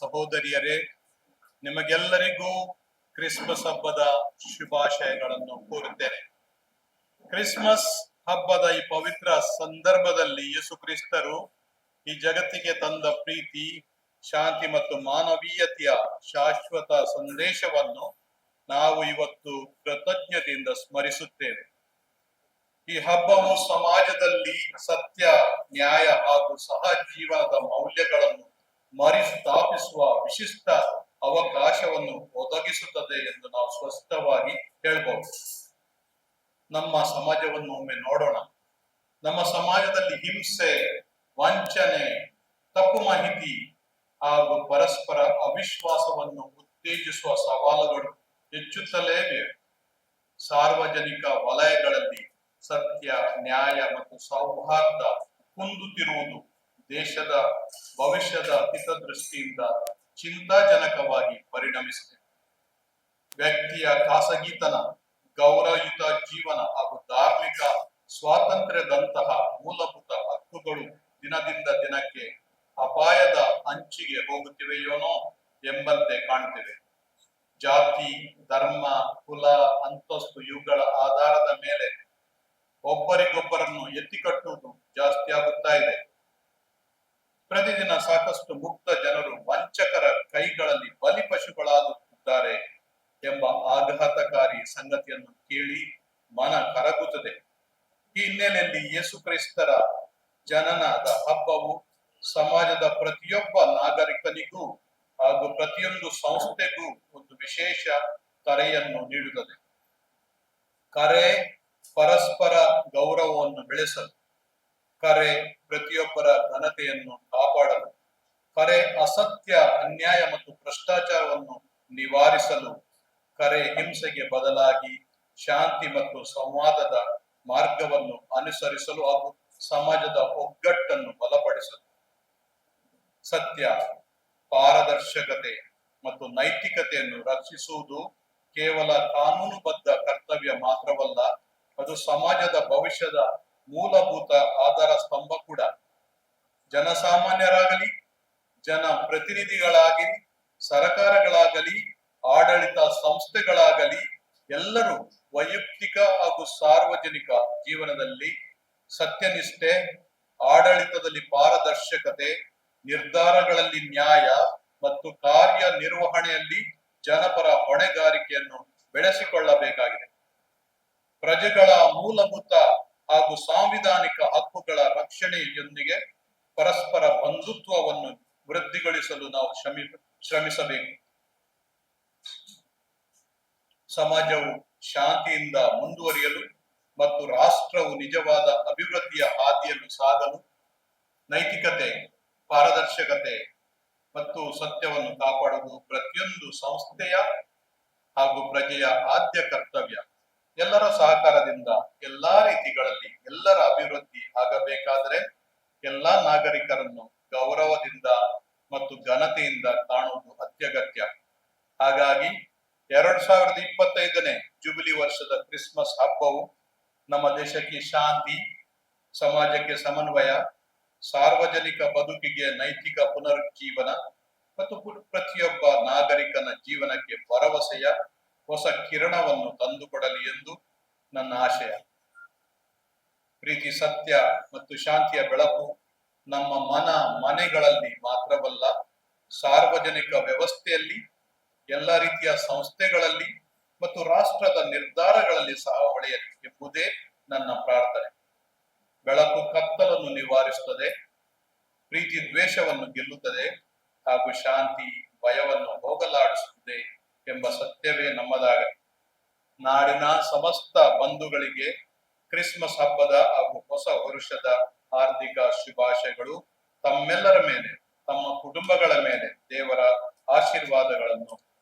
ಸಹೋದರಿಯರೇ, ನಿಮಗೆಲ್ಲರಿಗೂ ಕ್ರಿಸ್ಮಸ್ ಹಬ್ಬದ ಶುಭಾಶಯಗಳನ್ನು ಕೋರುತ್ತೇನೆ. ಕ್ರಿಸ್ಮಸ್ ಹಬ್ಬದ ಈ ಪವಿತ್ರ ಸಂದರ್ಭದಲ್ಲಿ ಯೇಸು ಕ್ರಿಸ್ತರು ಈ ಜಗತ್ತಿಗೆ ತಂದ ಪ್ರೀತಿ, ಶಾಂತಿ ಮತ್ತು ಮಾನವೀಯತೆಯ ಶಾಶ್ವತ ಸಂದೇಶವನ್ನು ನಾವು ಇವತ್ತು ಕೃತಜ್ಞತೆಯಿಂದ ಸ್ಮರಿಸುತ್ತೇವೆ. ಈ ಹಬ್ಬವು ಸಮಾಜದಲ್ಲಿ ಸತ್ಯ, ನ್ಯಾಯ ವಿಶಿಷ್ಟ ಅವಕಾಶವನ್ನು ಒದಗಿಸುತ್ತದೆ ಎಂದು ನಾವು ಸ್ಪಷ್ಟವಾಗಿ ಹೇಳಬಹುದು ನಮ್ಮ ಸಮಾಜವನ್ನು ಒಮ್ಮೆ ನೋಡೋಣ. ನಮ್ಮ ಸಮಾಜದಲ್ಲಿ ಹಿಂಸೆ, ವಂಚನೆ, ತಪ್ಪು ಮಾಹಿತಿ ಹಾಗೂ ಪರಸ್ಪರ ಅವಿಶ್ವಾಸವನ್ನು ಉತ್ತೇಜಿಸುವ ಸವಾಲುಗಳು ಹೆಚ್ಚುತ್ತಲೇ ಇವೆ. ಸಾರ್ವಜನಿಕ ವಲಯಗಳಲ್ಲಿ ಸತ್ಯ, ನ್ಯಾಯ ಮತ್ತು ಸೌಹಾರ್ದ ಕುಂದುತ್ತಿರುವುದು ದೇಶದ ಭವಿಷ್ಯದ ಹಿತದೃಷ್ಟಿಯಿಂದ ಚಿಂತಾಜನಕವಾಗಿ ಪರಿಣಮಿಸಿದೆ. ವ್ಯಕ್ತಿಯ ಖಾಸಗಿತನ, ಗೌರವಯುತ ಜೀವನ ಹಾಗೂ ಧಾರ್ಮಿಕ ಸ್ವಾತಂತ್ರ್ಯದಂತಹ ಮೂಲಭೂತ ಹಕ್ಕುಗಳು ದಿನದಿಂದ ದಿನಕ್ಕೆ ಅಪಾಯದ ಅಂಚಿಗೆ ಹೋಗುತ್ತಿವೆಯೋನೋ ಎಂಬಂತೆ ಕಾಣುತ್ತಿವೆ. ಜಾತಿ, ಧರ್ಮ, ಕುಲ, ಅಂತಸ್ತು ಇವುಗಳ ಆಧಾರದ ಮೇಲೆ ಒಬ್ಬರಿಗೊಬ್ಬರನ್ನು ಎತ್ತಿಕಟ್ಟುವುದು ಜಾಸ್ತಿ ಆಗುತ್ತಾ ಇದೆ. ಪ್ರತಿದಿನ ಸಾಕಷ್ಟು ಮುಕ್ತ ಜನರು ವಂಚಕರ ಕೈಗಳಲ್ಲಿ ಬಲಿಪಶುಗಳಾಗುತ್ತಿದ್ದಾರೆ ಎಂಬ ಆಘಾತಕಾರಿ ಸಂಗತಿಯನ್ನು ಕೇಳಿ ಮನ ಕರಗುತ್ತದೆ. ಈ ಹಿನ್ನೆಲೆಯಲ್ಲಿ ಯೇಸು ಕ್ರಿಸ್ತರ ಜನನದ ಹಬ್ಬವು ಸಮಾಜದ ಪ್ರತಿಯೊಬ್ಬ ನಾಗರಿಕನಿಗೂ ಹಾಗೂ ಪ್ರತಿಯೊಂದು ಸಂಸ್ಥೆಗೂ ಒಂದು ವಿಶೇಷ ಕರೆಯನ್ನು ನೀಡುತ್ತದೆ. ಕರೆ ಪರಸ್ಪರ ಗೌರವವನ್ನು ಬೆಳೆಸಲು. ಕರೆ ಪ್ರತಿಯೊಬ್ಬರ ಘನತೆಯನ್ನು ಕಾಪಾಡಲು, ಕರೆ ಅಸತ್ಯ, ಅನ್ಯಾಯ ಮತ್ತು ಭ್ರಷ್ಟಾಚಾರವನ್ನು ನಿವಾರಿಸಲು, ಕರೆ ಹಿಂಸೆಗೆ ಬದಲಾಗಿ ಶಾಂತಿ ಮತ್ತು ಸಂವಾದದ ಮಾರ್ಗವನ್ನು ಅನುಸರಿಸಲು ಹಾಗೂ ಸಮಾಜದ ಒಗ್ಗಟ್ಟನ್ನು ಬಲಪಡಿಸಲು. ಸತ್ಯ, ಪಾರದರ್ಶಕತೆ ಮತ್ತು ನೈತಿಕತೆಯನ್ನು ರಕ್ಷಿಸುವುದು ಕೇವಲ ಕಾನೂನುಬದ್ಧ ಕರ್ತವ್ಯ ಮಾತ್ರವಲ್ಲ, ಅದು ಸಮಾಜದ ಭವಿಷ್ಯದ ಮೂಲಭೂತ ಆಧಾರ ಸ್ತಂಭ ಕೂಡ ಜನಸಾಮಾನ್ಯರಾಗಲಿ ಜನ ಪ್ರತಿನಿಧಿಗಳಾಗಲಿ ಸರಕಾರಗಳಾಗಲಿ, ಆಡಳಿತ ಸಂಸ್ಥೆಗಳಾಗಲಿ, ಎಲ್ಲರೂ ವೈಯಕ್ತಿಕ ಹಾಗೂ ಸಾರ್ವಜನಿಕ ಜೀವನದಲ್ಲಿ ಸತ್ಯನಿಷ್ಠೆ, ಆಡಳಿತದಲ್ಲಿ ಪಾರದರ್ಶಕತೆ, ನಿರ್ಧಾರಗಳಲ್ಲಿ ನ್ಯಾಯ ಮತ್ತು ಕಾರ್ಯ ನಿರ್ವಹಣೆಯಲ್ಲಿ ಜನಪರ ಹೊಣೆಗಾರಿಕೆಯನ್ನು ಬೆಳೆಸಿಕೊಳ್ಳಬೇಕಾಗಿದೆ. ಪ್ರಜೆಗಳ ಮೂಲಭೂತ ಹಾಗೂ ಸಾಂವಿಧಾನಿಕ ಹಕ್ಕುಗಳ ರಕ್ಷಣೆಯೊಂದಿಗೆ ಪರಸ್ಪರ ಬಂಧುತ್ವವನ್ನು ವೃದ್ಧಿಗೊಳಿಸಲು ನಾವು ಶ್ರಮಿ, ಶ್ರಮಿಸಬೇಕು. ಸಮಾಜವು ಶಾಂತಿಯಿಂದ ಮುಂದುವರಿಯಲು ಮತ್ತು ರಾಷ್ಟ್ರವು ನಿಜವಾದ ಅಭಿವೃದ್ಧಿಯ ಹಾದಿಯನ್ನು ಸಾಗಲು ನೈತಿಕತೆ, ಪಾರದರ್ಶಕತೆ ಮತ್ತು ಸತ್ಯವನ್ನು ಕಾಪಾಡುವುದು ಪ್ರತಿಯೊಂದು ಸಂಸ್ಥೆಯ ಹಾಗೂ ಪ್ರಜೆಯ ಆದ್ಯ ಕರ್ತವ್ಯ. ಎಲ್ಲರ ಸಹಕಾರದಿಂದ ಎಲ್ಲಾ ರೀತಿಗಳಲ್ಲಿ ಎಲ್ಲರ ಅಭಿವೃದ್ಧಿ ಆಗಬೇಕಾದರೆ ಎಲ್ಲಾ ನಾಗರಿಕರನ್ನು ಗೌರವದಿಂದ ಮತ್ತು ಘನತೆಯಿಂದ ಕಾಣುವುದು ಅತ್ಯಗತ್ಯ. ಹಾಗಾಗಿ ಎರಡ್ ಸಾವಿರದ ಇಪ್ಪತ್ತೈದನೇ ಜುಬಿಲಿ ವರ್ಷದ ಕ್ರಿಸ್ಮಸ್ ಹಬ್ಬವು ನಮ್ಮ ದೇಶಕ್ಕೆ ಶಾಂತಿ, ಸಮಾಜಕ್ಕೆ ಸಮನ್ವಯ, ಸಾರ್ವಜನಿಕ ಬದುಕಿಗೆ ನೈತಿಕ ಪುನರುಜ್ಜೀವನ ಮತ್ತು ಪ್ರತಿಯೊಬ್ಬ ನಾಗರಿಕನ ಜೀವನಕ್ಕೆ ಭರವಸೆಯ ಹೊಸ ಕಿರಣವನ್ನು ತಂದುಕೊಡಲಿ ಎಂದು ನನ್ನ ಆಶಯ. ಪ್ರೀತಿ, ಸತ್ಯ ಮತ್ತು ಶಾಂತಿಯ ಬೆಳಕು ನಮ್ಮ ಮನ ಮನೆಗಳಲ್ಲಿ ಮಾತ್ರವಲ್ಲ, ಸಾರ್ವಜನಿಕ ವ್ಯವಸ್ಥೆಯಲ್ಲಿ, ಎಲ್ಲ ರೀತಿಯ ಸಂಸ್ಥೆಗಳಲ್ಲಿ ಮತ್ತು ರಾಷ್ಟ್ರದ ನಿರ್ಧಾರಗಳಲ್ಲಿ ಸಹ ಹೊಳೆಯಲಿ ಎಂಬುದೇ ನನ್ನ ಪ್ರಾರ್ಥನೆ. ಬೆಳಕು ಕತ್ತಲನ್ನು ನಿವಾರಿಸುತ್ತದೆ, ಪ್ರೀತಿ ದ್ವೇಷವನ್ನು ಗೆಲ್ಲುತ್ತದೆ ಹಾಗೂ ಶಾಂತಿ ಭಯವನ್ನು ಹೋಗಲಾಡಿಸುತ್ತದೆ. ಎಂಬ ಸತ್ಯವೇ ನಮ್ಮದಾಗಲಿ. ನಾಡಿನ ಸಮಸ್ತ ಬಂಧುಗಳಿಗೆ ಕ್ರಿಸ್ಮಸ್ ಹಬ್ಬದ ಹಾಗೂ ಹೊಸ ವರುಷದ ಹಾರ್ದಿಕ ಶುಭಾಶಯಗಳು. ತಮ್ಮೆಲ್ಲರ ಮೇಲೆ, ತಮ್ಮ ಕುಟುಂಬಗಳ ಮೇಲೆ ದೇವರ ಆಶೀರ್ವಾದಗಳನ್ನು